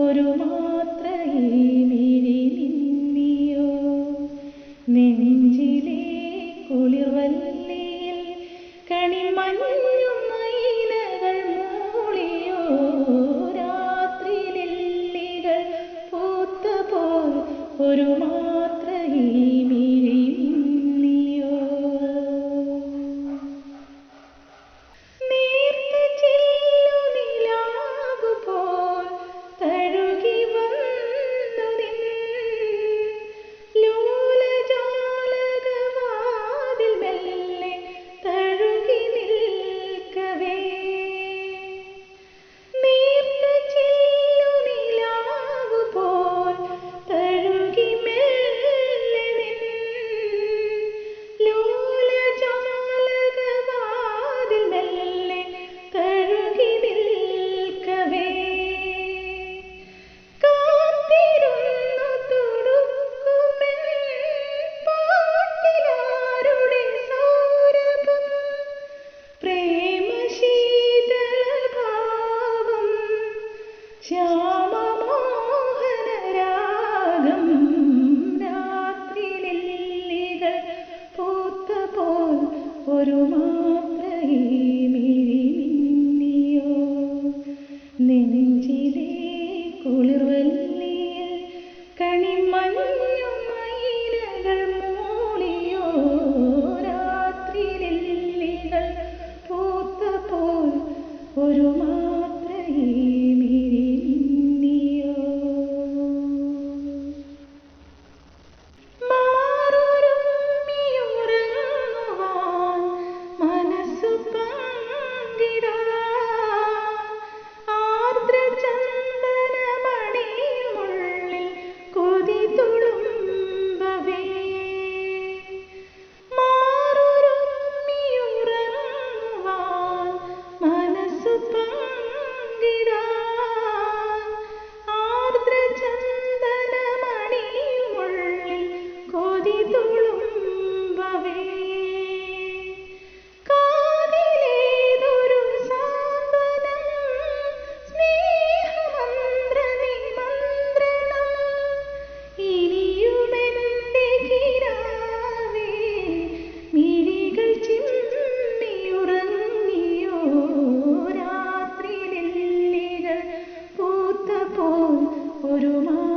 ഒരു മാത്രയേ മിഴി നിന്നിയോ? നെഞ്ചിലെ കുളിർവല്ലിയിൽ കണിമഞ്ഞും മൈലകൾ മൂളിയോ? രാത്രി നെല്ലികൾ പോൽ ഒരു മാത്രയേ ഒരു മാ